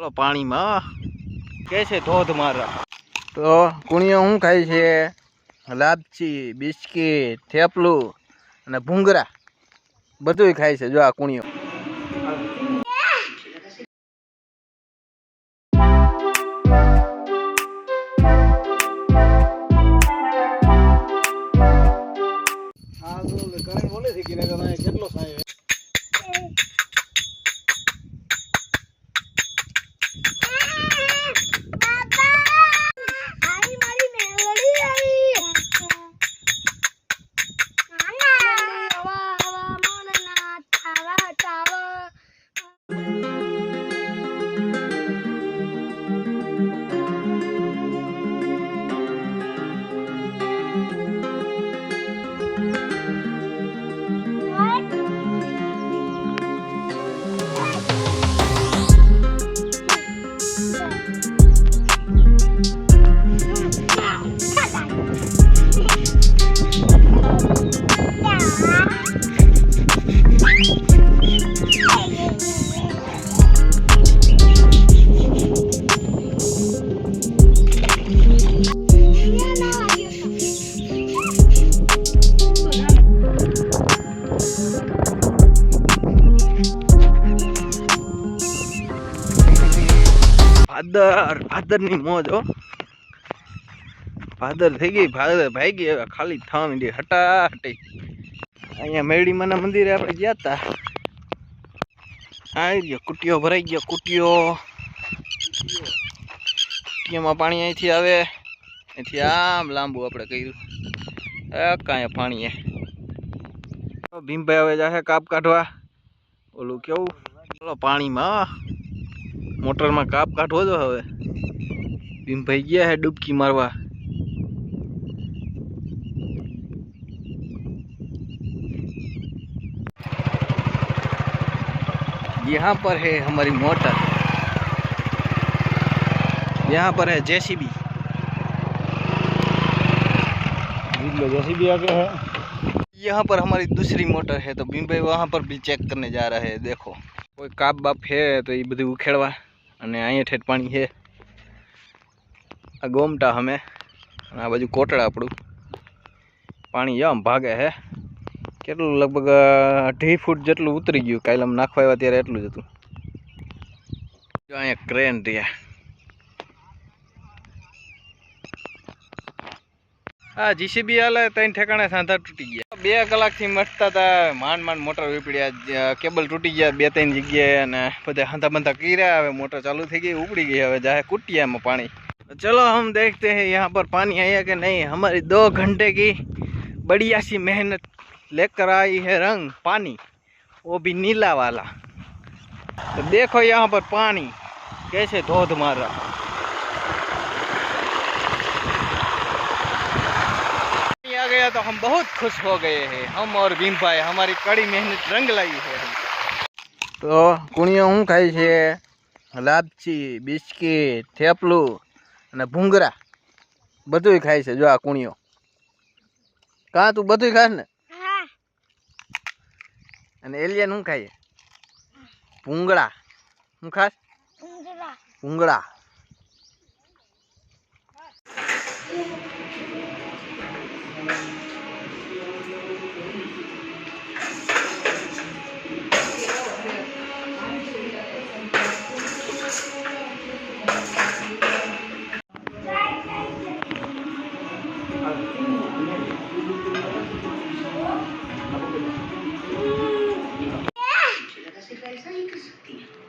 ચલો પાણીમાં કે છે ધોધ મારા તો કુણીઓ શું ખાય છે લાપચી બિસ્કીટ થેપલું અને ભૂંગરા બધું ખાય છે જો આ કુણીઓ દાર adder ની મોજ હો પાદર થઈ ગઈ ભાગે ભાગી ખાલી થા હટી હટા અહીંયા મેડી માના મંદિર આપા જાતા આઈ ગયો કુટિયો ભરાઈ ગયો કુટિયો અહીં માં પાણી આથી આવે અહીંયા આમ લાંબુ આપણે કર્યું એ ક્યાં પાણી હે ભીમભાઈ આવે જાહે કાપ કાઢવા ઓલું કેવું ચાલો પાણી માં મોટરમાં કાપ કાઢવો જો હવે ભીમભાઈ है હે ડૂબકી मारवा यहाँ पर है हमारी मोटर यहाँ पर है जेसीबी जेसीबी आगे है यहाँ पर हमारी दूसरी मोटर है तो बीम भाई वहाँ पर भी चेक करने जा रहा है देखो कोई काप बाप है तो ये बधी उखेड़वा અને અહીંયા ઠેઠ પાણી છે આ ગોમટા અમે અને આ બાજુ કોટડા આપણું પાણી આમ ભાગે છે કેટલું લગભગ અઢી ફૂટ જેટલું ઉતરી ગયું કાલે આમ નાખવા આવ્યા ત્યારે એટલું જ હતું જો અહીંયા ક્રેન રહ્યા હા જીસીબી હાલે ત્રણ ઠેકાણે સાંધા તૂટી ગયા 2 કલાક થી મટતાતા માન માન મોટર વીપડી આજ કેબલ તૂટી ગયા બે ત્રણ જગ્યાએ અને બધે હાંતા બંતા કીરા હવે મોટર ચાલુ થઈ ગઈ ઊપડી ગઈ હવે જાહે કુટિયામાં પાણી ચલો ہم دیکھتے ہیں یہاں પર પાણી આયા કે નહીં અમારી 2 घंटे की बढ़िया सी मेहनत लेकर आई है रंग पानी वो भी नीला वाला तो देखो यहां पर पानी कैसे ધોધ માર رہا है तो हम बहुत खुश हो गए हैं हम और भीम भाई हमारी कड़ी मेहनत रंग लाई है તો કુણીઓ શું ખાય છે લાપચી બિસ્કીટ થેપલું અને ભૂંગરા બધું ખાય છે જો આ કુણિયો કા તું બધું ખાસ ને અને એલિયન શું ખાય ભૂંગળા શું ખાસ ભૂંગળા Gracias. Ah.